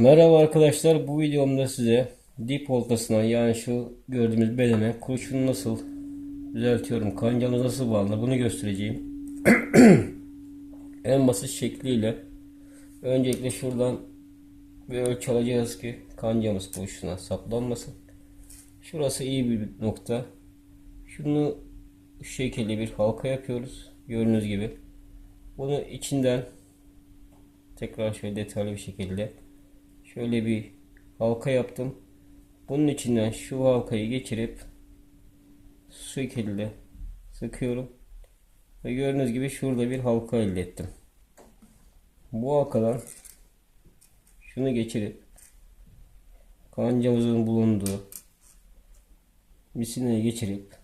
Merhaba arkadaşlar bu videomda size dip oltasına yani şu gördüğümüz bedene kurşunu nasıl düzeltiyorum kancamız nasıl bağlanır bunu göstereceğim. en basit şekliyle öncelikle şuradan bir ölçü alacağız ki kancamız kurşuna saplanmasın. Şurası iyi bir nokta. Şunu şu şekilde bir halka yapıyoruz. Gördüğünüz gibi. Bunu içinden tekrar şöyle detaylı bir şekilde şöyle bir halka yaptım. Bunun içinden şu halkayı geçirip şu şekilde sıkıyorum. Ve gördüğünüz gibi şurada bir halka elde ettim. Bu halkadan şunu geçirip kancamızın bulunduğu misineye geçirip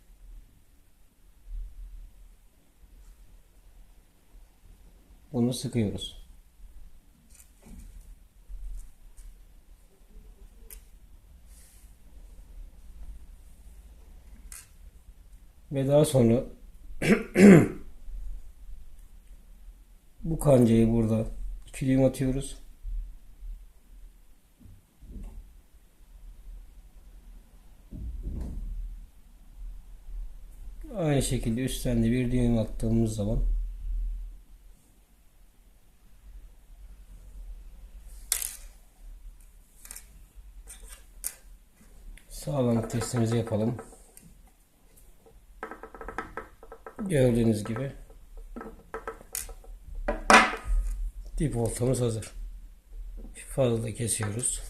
bunu sıkıyoruz. Ve daha sonra bu kancayı burada iki düğüm atıyoruz. Aynı şekilde üstten de bir düğüm attığımız zaman sağlam testimizi yapalım. Gördüğünüz gibi dip oltamız hazır. Fazla da kesiyoruz.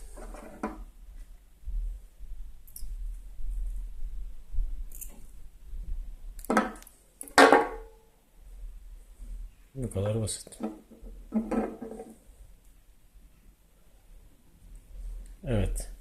Bu kadar basit. Evet.